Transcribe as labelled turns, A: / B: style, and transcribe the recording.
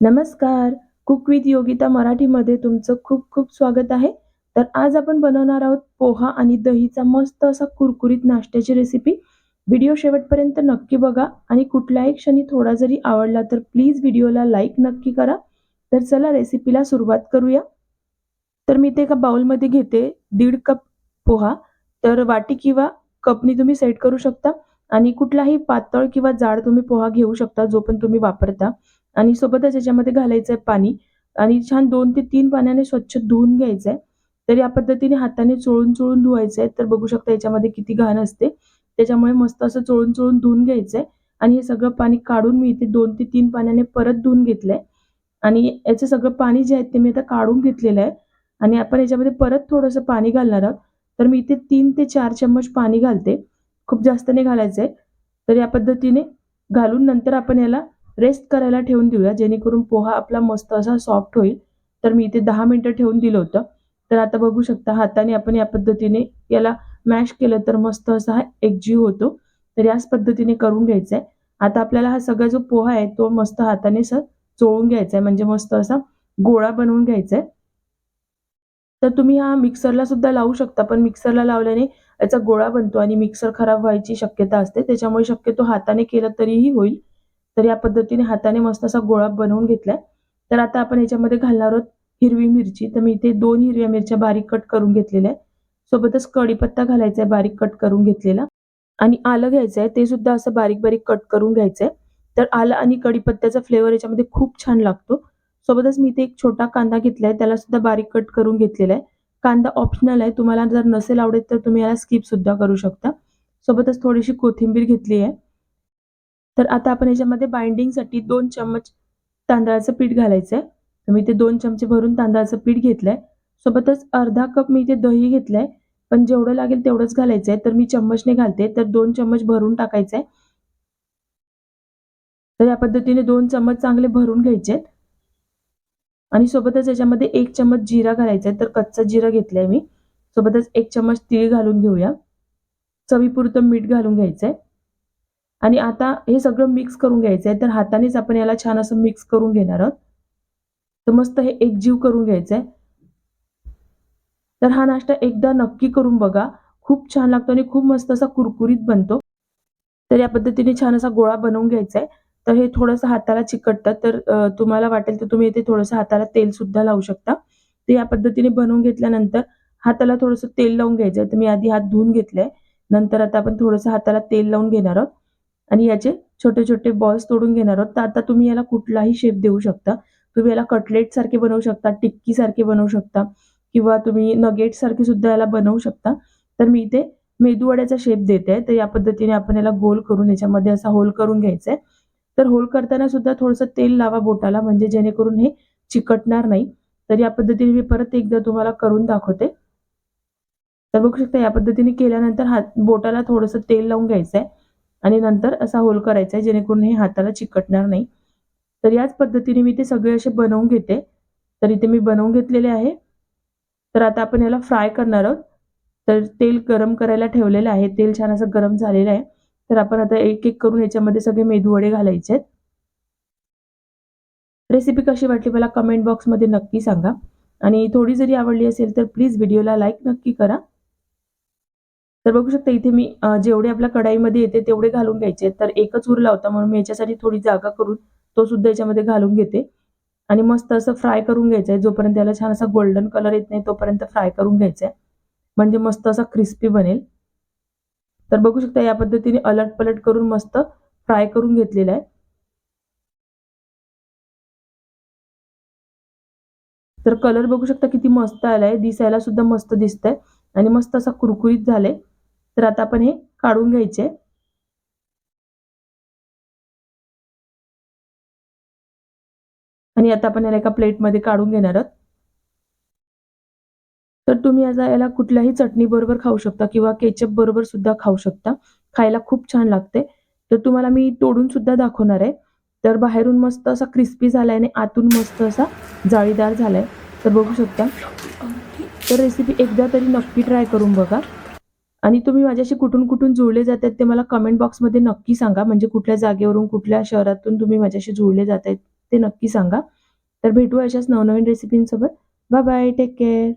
A: नमस्कार. Cook with Yogita मराठीमध्ये तुमचं खूप खूप स्वागत आहे. तर आज आपण बनवणार आहोत पोहा आणि दहीचा मस्त असा कुरकुरीत नाश्त्याची रेसिपी व्हिडिओ शेवटपर्यंत नक्की बघा आणि कुठल्याही क्षणी थोडा जरी आवडला तर प्लीज व्हिडिओला लाईक नक्की करा. तर चला रेसिपीला सुरुवात करूया. तर मी ते एका बाउलमध्ये घेते. दीड कप पोहा. तर वाटी किंवा कपनी तुम्ही सेट करू शकता. आणि कुठलाही पातळ किंवा जाड तुम्ही पोहा घेऊ शकता जो पण तुम्ही वापरता. आणि सोबतच याच्यामध्ये घालायचं आहे पाणी. आणि छान दोन ते तीन पाण्याने स्वच्छ धुवून घ्यायचं आहे तर या पद्धतीने हाताने चोळून चोळून धुवायचं आहे तर बघू शकता याच्यामध्ये किती घाण असते. त्याच्यामुळे मस्त असं चोळून चोळून धुवून घ्यायचं आहे आणि हे सगळं पाणी काढून मी इथे दोन ते तीन पाण्याने परत धुवून घेतलंय. आणि याचं सगळं पाणी जे आहे ते मी आता काढून घेतलेलं आहे. आणि आपण याच्यामध्ये परत थोडंसं पाणी घालणार आहोत. तर मी इथे तीन ते चार चम्मच पाणी घालते. खूप जास्त नाही घालायचं आहे तर या पद्धतीने घालून नंतर आपण याला रेस्ट करायला ठेवून देऊया. जेणेकरून पोहा आपला मस्त असा सॉफ्ट होईल. तर मी इथे दहा मिनटं ठेवून दिलं होतं. तर आता बघू शकता हाताने आपण या पद्धतीने याला मॅश केलं तर मस्त असा हा एकजीव होतो. तर याच पद्धतीने करून घ्यायचा आहे आता आपल्याला हा सगळा जो पोहा आहे तो मस्त हाताने सर चोळून घ्यायचा आहे म्हणजे मस्त असा गोळा बनवून घ्यायचा आहे तर तुम्ही हा मिक्सरला सुद्धा लावू शकता. पण मिक्सरला लावल्याने याचा गोळा बनतो आणि मिक्सर खराब व्हायची शक्यता असते. त्याच्यामुळे शक्यतो हाताने केलं तरीही होईल. तर या पद्धतीने हाताने मस्त असा गोळा बनवून घेतलाय तर आता आपण याच्यामध्ये घालणार आहोत हिरवी मिरची. तर मी इथे दोन हिरव्या मिरच्या बारीक कट करून घेतलेल्या आहेत. सोबतच कढीपत्ता घालायचा आहे बारीक कट करून घेतलेला. आणि आलं घ्यायचं आहे ते सुद्धा असं बारीक बारीक कट करून घ्यायचं आहे तर आलं आणि कढीपत्त्याचा फ्लेवर याच्यामध्ये खूप छान लागतो. सोबतच मी इथे एक छोटा कांदा घेतलाय त्याला सुद्धा बारीक कट करून घेतलेला आहे. कांदा ऑप्शनल आहे तुम्हाला जर नसेल आवडेल तर तुम्ही याला स्किप सुद्धा करू शकता. सोबतच थोडीशी कोथिंबीर घेतली आहे. तर आता आपण याच्यामध्ये बाइंडिंगसाठी दोन चम्मच तांदळाचं पीठ घालायचं आहे तर मी ते दोन चमचे भरून तांदळाचं पीठ घेतलंय. सोबतच अर्धा कप मी इथे दही घेतलंय. पण जेवढं लागेल तेवढंच घालायचं आहे तर मी चम्मचने घालते. तर दोन चम्मच भरून टाकायचं आहे तर या पद्धतीने दोन चम्मच चांगले भरून घ्यायचे आहेत आणि सोबतच याच्यामध्ये एक चम्मच जिरा घालायचा आहे तर कच्चा जिरा घेतलाय मी. सोबतच एक चम्मच तीळ घालून घेऊया. चवीपुरतं मीठ घालून घ्यायचं आहे आणि आता हे सगळं मिक्स करून घ्यायचं आहे. तर हातानेच आपण याला छान असं मिक्स करून घेणार आहोत. तर मस्त हे एकजीव करून घ्यायचं आहे. तर हा नाश्ता एकदा नक्की करून बघा. खूप छान लागतो आणि खूप मस्त असा कुरकुरीत बनतो. तर या पद्धतीने छान असा गोळा बनवून घ्यायचा आहे. तर हे थोडंसं हाताला चिकटतं. तर तुम्हाला वाटेल तर तुम्ही इथे थोडंसं हाताला तेल सुद्धा लावू शकता. तर या पद्धतीने बनवून घेतल्यानंतर हाताला थोडंसं तेल लावून घ्यायचं तर मी आधी हात धुवून घेतलंय. नंतर आता आपण थोडंसं हाताला तेल लावून घेणार आहोत. आणि याचे छोटे छोटे बॉल्स तोडून घेणार आहोत. तर आता तुम्ही याला कुठलाही शेप देऊ शकता. तुम्ही याला कटलेट सारखे बनवू शकता टिक्की सारखे बनवू शकता किंवा तुम्ही नगेट सारखे सुद्धा याला बनवू शकता. तर मी इथे मेदूवड्याचा शेप देते. तर या पद्धतीने आपण याला गोल करून याच्यामध्ये असा होल करून घ्यायचा आहे तर होल करताना सुद्धा थोडंसं तेल लावा बोटाला म्हणजे जेणेकरून हे चिकटणार नाही. तर या पद्धतीने मी परत एकदा तुम्हाला करून दाखवते. तर बघू शकता या पद्धतीने केल्यानंतर हात बोटाला थोडंसं तेल लावून घ्यायचं आहे आणि नंतर असा होल करायचा आहे जेणेकरून हे हाताला चिकटणार नाही. तर याच पद्धतीने मी ते सगळे असे बनवून घेते. तर इथे मी बनवून घेतलेले आहे. तर आता आपण याला फ्राय करणार आहोत. तर तेल गरम करायला ठेवलेलं आहे. तेल छान असं गरम झालेलं आहे. तर आपण आता एक एक करून याच्यामध्ये सगळे मेदूवडे घालायचे आहेत रेसिपी कशी वाटली मला कमेंट बॉक्समध्ये नक्की सांगा. आणि थोडी जरी आवडली असेल तर प्लीज व्हिडिओला लाईक नक्की करा. तर बघू शकता इथे मी जेवढे आपल्या कढाईमध्ये येते तेवढे घालून घ्यायचे तर एकच उरला होता म्हणून मी याच्यासाठी थोडी जागा करून तो सुद्धा याच्यामध्ये घालून घेते. आणि मस्त असं फ्राय करून घ्यायचं आहे जोपर्यंत त्याला छान असा गोल्डन कलर येत नाही तोपर्यंत फ्राय करून घ्यायचा आहे म्हणजे मस्त असा क्रिस्पी बनेल. तर बघू शकता या पद्धतीने अलट पलट करून मस्त फ्राय करून घेतलेला आहे. तर कलर बघू शकता किती मस्त आलाय. दिसायला सुद्धा मस्त दिसतंय. आणि मस्त असा कुरकुरीत झालाय. तर आता आपण हे काढून घ्यायचे. आणि आता आपण याला एका प्लेटमध्ये काढून घेणार आहोत. तर तुम्ही याचा याला कुठल्याही चटणी बरोबर खाऊ शकता किंवा केचप बरोबर सुद्धा खाऊ शकता. खायला खूप छान लागते. तर तुम्हाला मी तोडून सुद्धा दाखवणार आहे. तर बाहेरून मस्त असा क्रिस्पी झालाय आणि आतून मस्त असा जाळीदार झालाय. तर बघू शकता. तर रेसिपी एकदा तरी नक्की ट्राय करून बघा. आणि तुम्ही माझ्याशी कुठून कुठून जुळले जात आहेत ते मला कमेंट बॉक्समध्ये नक्की सांगा. म्हणजे कुठल्या जागेवरून कुठल्या शहरातून तुम्ही माझ्याशी जुळले जात आहेत ते नक्की सांगा. तर भेटू अशाच नवनवीन रेसिपींसोबत बाय बाय टेक केअर